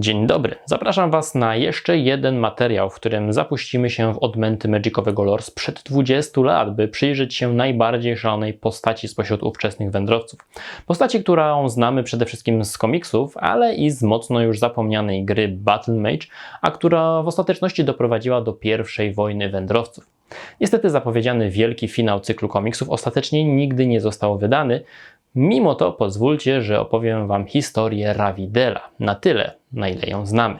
Dzień dobry. Zapraszam Was na jeszcze jeden materiał, w którym zapuścimy się w odmęty Magicowego lore sprzed 20 lat, by przyjrzeć się najbardziej szalonej postaci spośród ówczesnych wędrowców. Postaci, którą znamy przede wszystkim z komiksów, ale i z mocno już zapomnianej gry Battle Mage, a która w ostateczności doprowadziła do pierwszej wojny wędrowców. Niestety zapowiedziany wielki finał cyklu komiksów ostatecznie nigdy nie został wydany, Mimo to pozwólcie, że opowiem Wam historię Ravidela, na tyle, na ile ją znamy.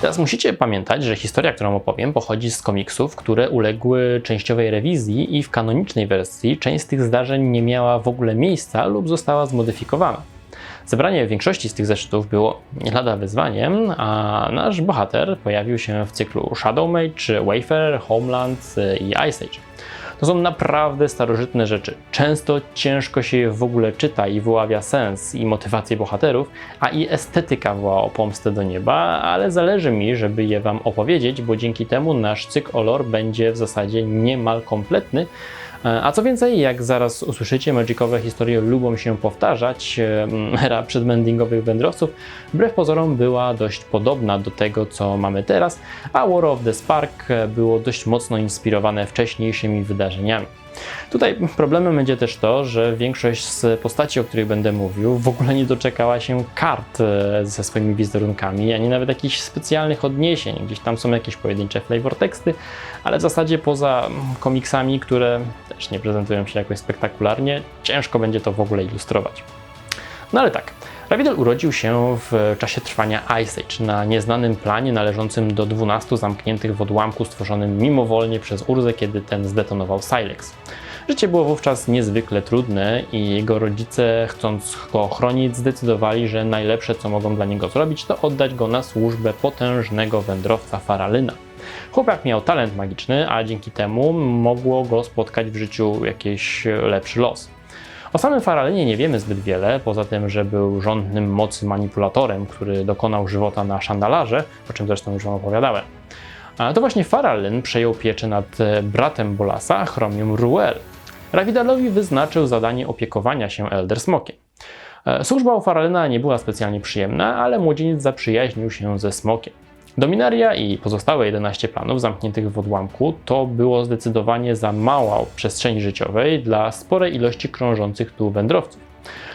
Teraz musicie pamiętać, że historia, którą opowiem, pochodzi z komiksów, które uległy częściowej rewizji i w kanonicznej wersji część z tych zdarzeń nie miała w ogóle miejsca lub została zmodyfikowana. Zebranie większości z tych zeszytów było nie lada wyzwaniem, a nasz bohater pojawił się w cyklu Shadow Mage, Wayfarer, Homeland i Ice Age. To są naprawdę starożytne rzeczy. Często ciężko się je w ogóle czyta i wyławia sens i motywację bohaterów, a i estetyka woła o pomstę do nieba, ale zależy mi, żeby je Wam opowiedzieć, bo dzięki temu nasz cykl o lore będzie w zasadzie niemal kompletny, a co więcej, jak zaraz usłyszycie, magicowe historie lubią się powtarzać. E, era przedmendingowych wędrowców wbrew pozorom była dość podobna do tego, co mamy teraz, a War of the Spark było dość mocno inspirowane wcześniejszymi wydarzeniami. Tutaj problemem będzie też to, że większość z postaci, o których będę mówił, w ogóle nie doczekała się kart e, ze swoimi wizerunkami, ani nawet jakichś specjalnych odniesień. Gdzieś tam są jakieś pojedyncze flavor teksty, ale w zasadzie poza komiksami, które też nie prezentują się jakoś spektakularnie, ciężko będzie to w ogóle ilustrować. No ale tak, Ravidel urodził się w czasie trwania Ice Age na nieznanym planie należącym do 12 zamkniętych w odłamku stworzonym mimowolnie przez Urzę, kiedy ten zdetonował Silex. Życie było wówczas niezwykle trudne i jego rodzice, chcąc go ochronić, zdecydowali, że najlepsze co mogą dla niego zrobić, to oddać go na służbę potężnego wędrowca Faralyna. Chłopak miał talent magiczny, a dzięki temu mogło go spotkać w życiu jakiś lepszy los. O samym Faralynie nie wiemy zbyt wiele, poza tym, że był rządnym mocy manipulatorem, który dokonał żywota na szandalarze, o czym zresztą już Wam opowiadałem. A to właśnie Faralyn przejął pieczę nad e, bratem Bolasa, Chromium Ruel. Ravidalowi wyznaczył zadanie opiekowania się Elder Smokiem. E, służba u Faralyna nie była specjalnie przyjemna, ale młodzieniec zaprzyjaźnił się ze Smokiem. Dominaria i pozostałe 11 planów zamkniętych w odłamku to było zdecydowanie za mało przestrzeni życiowej dla sporej ilości krążących tu wędrowców.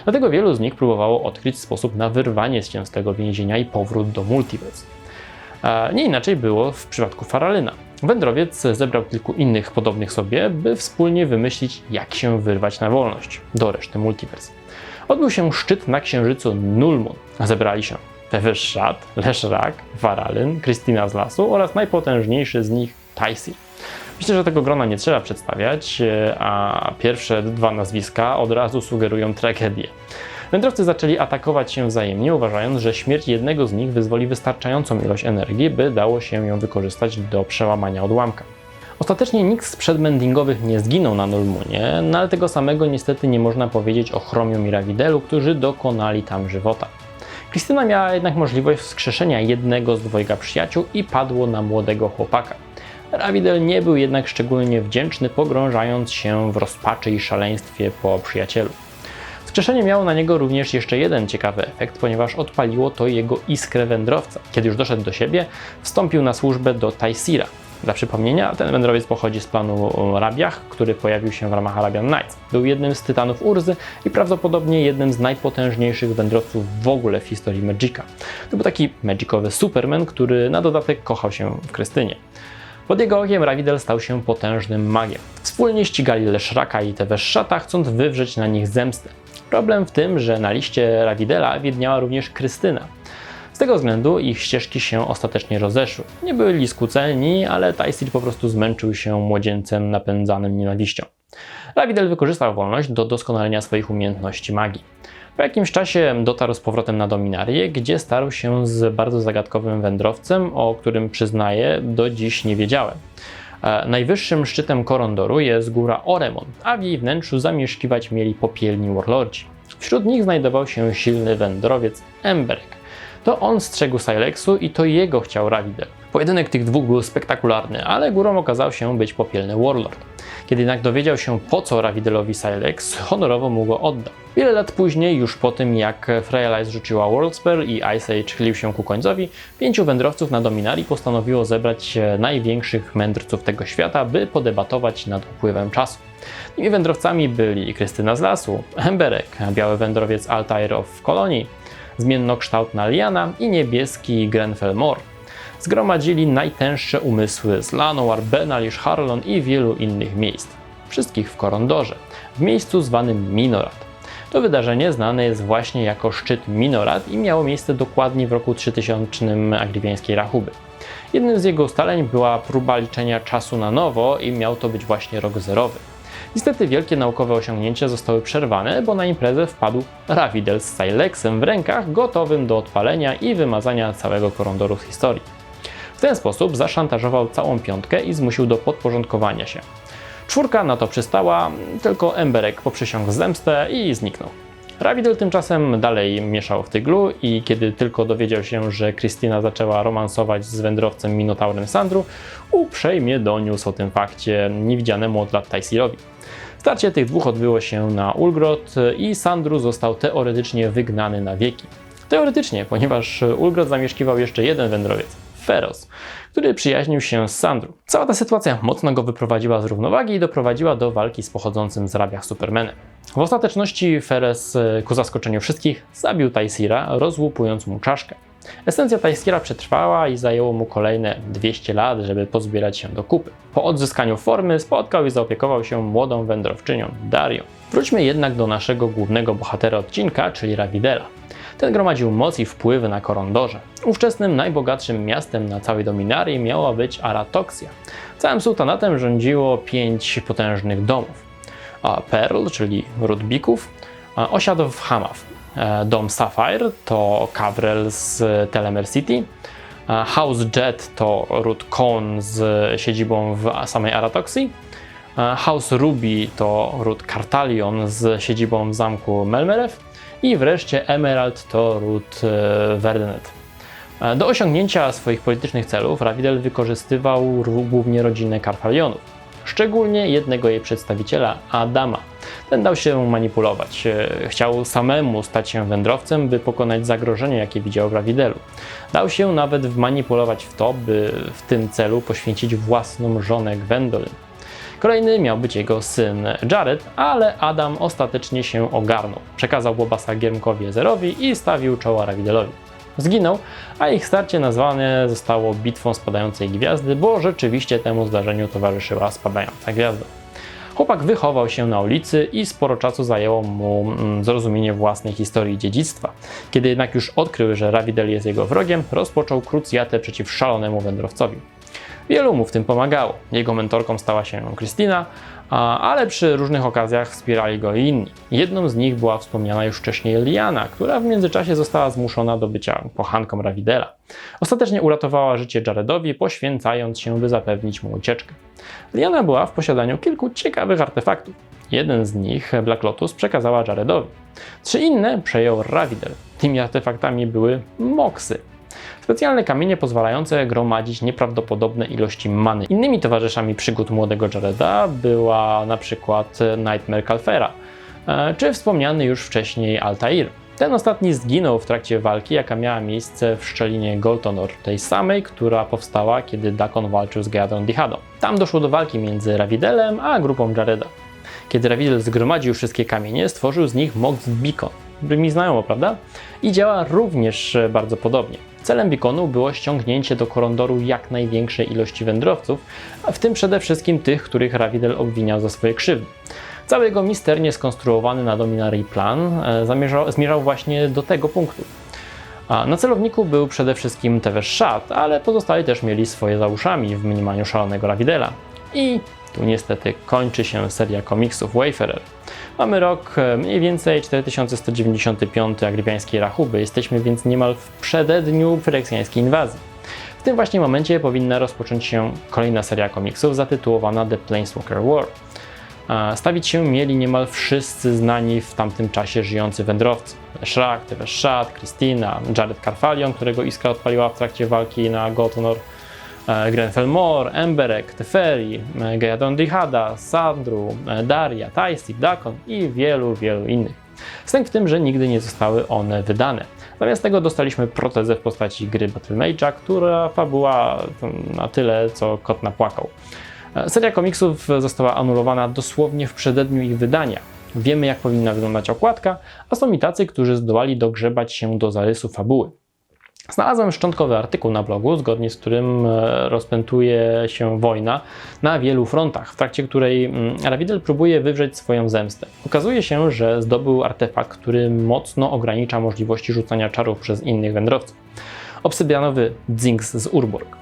Dlatego wielu z nich próbowało odkryć sposób na wyrwanie się z tego więzienia i powrót do multiverse. Nie inaczej było w przypadku Faralyna. Wędrowiec zebrał kilku innych podobnych sobie, by wspólnie wymyślić, jak się wyrwać na wolność do reszty multiverse. Odbył się szczyt na księżycu Nulmun, zebrali się Tewyszat, Leszrak, Waralyn, Krystyna z lasu oraz najpotężniejszy z nich Taisir. Myślę, że tego grona nie trzeba przedstawiać, a pierwsze dwa nazwiska od razu sugerują tragedię. Wędrowcy zaczęli atakować się wzajemnie, uważając, że śmierć jednego z nich wyzwoli wystarczającą ilość energii, by dało się ją wykorzystać do przełamania odłamka. Ostatecznie nikt z przedmendingowych nie zginął na Nulmunie, no ale tego samego niestety nie można powiedzieć o Chromium i Ravidelu, którzy dokonali tam żywota. Krystyna miała jednak możliwość wskrzeszenia jednego z dwojga przyjaciół i padło na młodego chłopaka. Ravidel nie był jednak szczególnie wdzięczny, pogrążając się w rozpaczy i szaleństwie po przyjacielu. Wskrzeszenie miało na niego również jeszcze jeden ciekawy efekt, ponieważ odpaliło to jego iskrę wędrowca. Kiedy już doszedł do siebie, wstąpił na służbę do Taisira, dla przypomnienia, ten wędrowiec pochodzi z planu Rabiach, który pojawił się w ramach Arabian Nights. Był jednym z tytanów Urzy i prawdopodobnie jednym z najpotężniejszych wędrowców w ogóle w historii Magica. To był taki magicowy Superman, który na dodatek kochał się w Krystynie. Pod jego okiem Ravidel stał się potężnym magiem. Wspólnie ścigali Leszraka i Teweszszata, chcąc wywrzeć na nich zemstę. Problem w tym, że na liście Ravidela widniała również Krystyna. Tego względu ich ścieżki się ostatecznie rozeszły. Nie byli skłóceni, ale Tysil po prostu zmęczył się młodzieńcem napędzanym nienawiścią. Ravidel wykorzystał wolność do doskonalenia swoich umiejętności magii. Po jakimś czasie dotarł z powrotem na Dominarię, gdzie starł się z bardzo zagadkowym wędrowcem, o którym przyznaję, do dziś nie wiedziałem. E, najwyższym szczytem Korondoru jest góra Oremon, a w jej wnętrzu zamieszkiwać mieli popielni warlordzi. Wśród nich znajdował się silny wędrowiec Emberek. To on strzegł Silexu i to jego chciał Ravidel. Pojedynek tych dwóch był spektakularny, ale górą okazał się być popielny Warlord. Kiedy jednak dowiedział się po co Ravidelowi Silex, honorowo mu go oddał. Wiele lat później, już po tym jak Freya rzuciła World Spell i Ice Age chylił się ku końcowi, pięciu wędrowców na Dominarii postanowiło zebrać największych mędrców tego świata, by podebatować nad upływem czasu. Tymi wędrowcami byli Krystyna z Lasu, Emberek, biały wędrowiec Altair of Kolonii, zmiennokształtna Liana i niebieski Grenfell Moore. Zgromadzili najtęższe umysły z Lanoir, Benalish, Harlon i wielu innych miejsc. Wszystkich w Korondorze, w miejscu zwanym Minorat. To wydarzenie znane jest właśnie jako szczyt Minorat i miało miejsce dokładnie w roku 3000 agriwiańskiej rachuby. Jednym z jego ustaleń była próba liczenia czasu na nowo i miał to być właśnie rok zerowy. Niestety wielkie naukowe osiągnięcia zostały przerwane, bo na imprezę wpadł Ravidel z Silexem w rękach, gotowym do odpalenia i wymazania całego Korondoru z historii. W ten sposób zaszantażował całą piątkę i zmusił do podporządkowania się. Czwórka na to przystała, tylko Emberek poprzysiągł zemstę i zniknął. Ravidel tymczasem dalej mieszał w tyglu i kiedy tylko dowiedział się, że Krystyna zaczęła romansować z wędrowcem Minotaurem Sandru, uprzejmie doniósł o tym fakcie niewidzianemu od lat Tajsirowi. Starcie tych dwóch odbyło się na Ulgrot i Sandru został teoretycznie wygnany na wieki. Teoretycznie, ponieważ Ulgrot zamieszkiwał jeszcze jeden wędrowiec, Feroz, który przyjaźnił się z Sandru. Cała ta sytuacja mocno go wyprowadziła z równowagi i doprowadziła do walki z pochodzącym z rabiach Supermanem. W ostateczności Feres, ku zaskoczeniu wszystkich, zabił Taisira, rozłupując mu czaszkę. Esencja Taisira przetrwała i zajęło mu kolejne 200 lat, żeby pozbierać się do kupy. Po odzyskaniu formy spotkał i zaopiekował się młodą wędrowczynią, Darią. Wróćmy jednak do naszego głównego bohatera odcinka, czyli Ravidela. Ten gromadził moc i wpływy na Korondorze. Ówczesnym najbogatszym miastem na całej Dominarii miała być Aratoxia. Całym sułtanatem rządziło pięć potężnych domów. A Pearl, czyli ród bików, osiadł w Hamaf. E, dom Sapphire to Kavrel z Telemer City. House Jet to ród Kon z siedzibą w samej Aratoxii. House Ruby to ród Kartalion z siedzibą w zamku Melmerew i wreszcie Emerald to e, Verdenet. E, do osiągnięcia swoich politycznych celów Ravidel wykorzystywał głównie rodzinę Karfalionów, szczególnie jednego jej przedstawiciela, Adama. Ten dał się manipulować. E, chciał samemu stać się wędrowcem, by pokonać zagrożenie, jakie widział w Ravidelu. Dał się nawet wmanipulować w to, by w tym celu poświęcić własną żonę Gwendolyn. Kolejny miał być jego syn Jared, ale Adam ostatecznie się ogarnął. Przekazał Bobasa Giermkowi Ezerowi i stawił czoła Ravidelowi. Zginął, a ich starcie nazwane zostało bitwą spadającej gwiazdy, bo rzeczywiście temu zdarzeniu towarzyszyła spadająca gwiazda. Chłopak wychował się na ulicy i sporo czasu zajęło mu mm, zrozumienie własnej historii dziedzictwa. Kiedy jednak już odkrył, że Ravidel jest jego wrogiem, rozpoczął krucjatę przeciw szalonemu wędrowcowi. Wielu mu w tym pomagało. Jego mentorką stała się Krystyna, ale przy różnych okazjach wspierali go i inni. Jedną z nich była wspomniana już wcześniej Liana, która w międzyczasie została zmuszona do bycia kochanką Ravidela. Ostatecznie uratowała życie Jaredowi, poświęcając się, by zapewnić mu ucieczkę. Liana była w posiadaniu kilku ciekawych artefaktów. Jeden z nich, Black Lotus, przekazała Jaredowi. Trzy inne przejął Ravidel. Tymi artefaktami były moksy, Specjalne kamienie pozwalające gromadzić nieprawdopodobne ilości many. Innymi towarzyszami przygód młodego Jareda była na przykład Nightmare Calfera, e, czy wspomniany już wcześniej Altair. Ten ostatni zginął w trakcie walki, jaka miała miejsce w szczelinie Goltonor, tej samej, która powstała, kiedy Dakon walczył z Geadon Dihadą. Tam doszło do walki między Ravidelem a grupą Jareda. Kiedy Ravidel zgromadził wszystkie kamienie, stworzył z nich Mox Beacon. Brzmi znajomo, prawda? I działa również bardzo podobnie. Celem Beaconu było ściągnięcie do Korondoru jak największej ilości wędrowców, w tym przede wszystkim tych, których Ravidel obwiniał za swoje krzywdy. Cały jego misternie skonstruowany na Dominarii plan e, zamierzał, zmierzał właśnie do tego punktu. A na celowniku był przede wszystkim Tevez Shad, ale pozostali też mieli swoje za uszami w mniemaniu szalonego Ravidela. I tu niestety kończy się seria komiksów Wayfarer. Mamy rok e, mniej więcej 4195 agrypiańskiej rachuby, jesteśmy więc niemal w przededniu fyreksjańskiej inwazji. W tym właśnie momencie powinna rozpocząć się kolejna seria komiksów zatytułowana The Planeswalker War. Stawić się mieli niemal wszyscy znani w tamtym czasie żyjący wędrowcy. Shrak, Tevez Shad, Christina, Jared Carfalion, którego iskra odpaliła w trakcie walki na Gotonor, Grenfell Moore, Emberek, Teferi, e, Gejadon Dihada, Sandru, e, Daria, Taisik, Dakon i wielu, wielu innych. Sęk w tym, że nigdy nie zostały one wydane. Zamiast tego dostaliśmy protezę w postaci gry Battle Mage'a, która fabuła na tyle, co kot napłakał. E, Seria komiksów została anulowana dosłownie w przededniu ich wydania. Wiemy, jak powinna wyglądać okładka, a są i tacy, którzy zdołali dogrzebać się do zarysu fabuły. Znalazłem szczątkowy artykuł na blogu, zgodnie z którym e, rozpętuje się wojna na wielu frontach, w trakcie której mm, Ravidel próbuje wywrzeć swoją zemstę. Okazuje się, że zdobył artefakt, który mocno ogranicza możliwości rzucania czarów przez innych wędrowców. Obsydianowy Zinx z Urborg.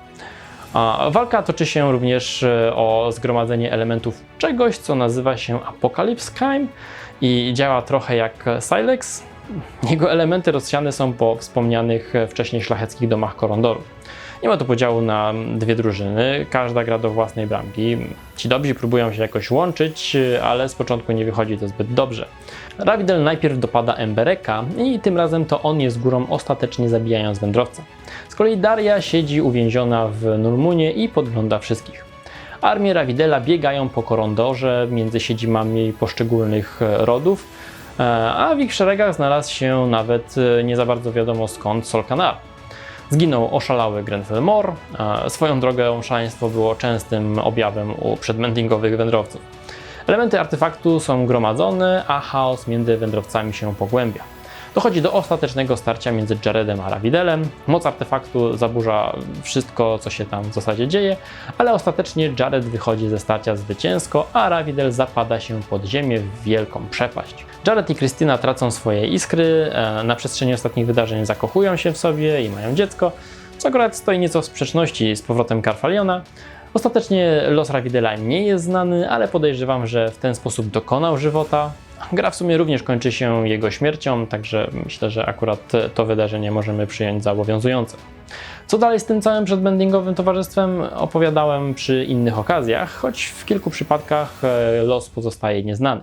A walka toczy się również e, o zgromadzenie elementów czegoś, co nazywa się Apocalypse Chime i działa trochę jak Silex. Jego elementy rozsiane są po wspomnianych e, wcześniej szlacheckich domach Korondoru. Nie ma tu podziału na dwie drużyny, każda gra do własnej bramki. Ci dobrzy próbują się jakoś łączyć, e, ale z początku nie wychodzi to zbyt dobrze. Ravidel najpierw dopada Embereka i tym razem to on jest górą ostatecznie zabijając wędrowca. Z kolei Daria siedzi uwięziona w Nulmunie i podgląda wszystkich. Armie Ravidela biegają po korondorze między siedzibami poszczególnych e, rodów, a w ich szeregach znalazł się nawet e, nie za bardzo wiadomo skąd Solkanar. Zginął oszalały Grenfell Moore. e, Swoją drogą szaleństwo było częstym objawem u przedmendingowych wędrowców. Elementy artefaktu są gromadzone, a chaos między wędrowcami się pogłębia. Dochodzi do ostatecznego starcia między Jaredem a Ravidelem. Moc artefaktu zaburza wszystko, co się tam w zasadzie dzieje, ale ostatecznie Jared wychodzi ze starcia zwycięsko, a Ravidel zapada się pod ziemię w wielką przepaść. Jared i Christina tracą swoje iskry, e, na przestrzeni ostatnich wydarzeń zakochują się w sobie i mają dziecko, co akurat stoi nieco w sprzeczności z powrotem Carfaliona. Ostatecznie los Ravidela nie jest znany, ale podejrzewam, że w ten sposób dokonał żywota. Gra w sumie również kończy się jego śmiercią, także myślę, że akurat to wydarzenie możemy przyjąć za obowiązujące. Co dalej z tym całym przedbendingowym towarzystwem opowiadałem przy innych okazjach, choć w kilku przypadkach e, los pozostaje nieznany.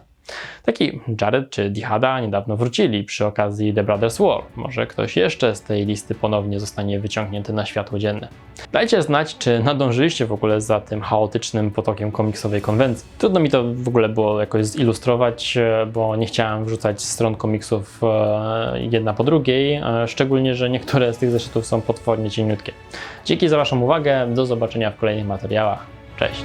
Taki Jared czy Dihada niedawno wrócili przy okazji The Brothers War. Może ktoś jeszcze z tej listy ponownie zostanie wyciągnięty na światło dzienne. Dajcie znać, czy nadążyliście w ogóle za tym chaotycznym potokiem komiksowej konwencji. Trudno mi to w ogóle było jakoś zilustrować, e, bo nie chciałem wrzucać stron komiksów e, jedna po drugiej, e, szczególnie, że niektóre z tych zeszytów są potwornie cieniutkie. Dzięki za Waszą uwagę, do zobaczenia w kolejnych materiałach. Cześć!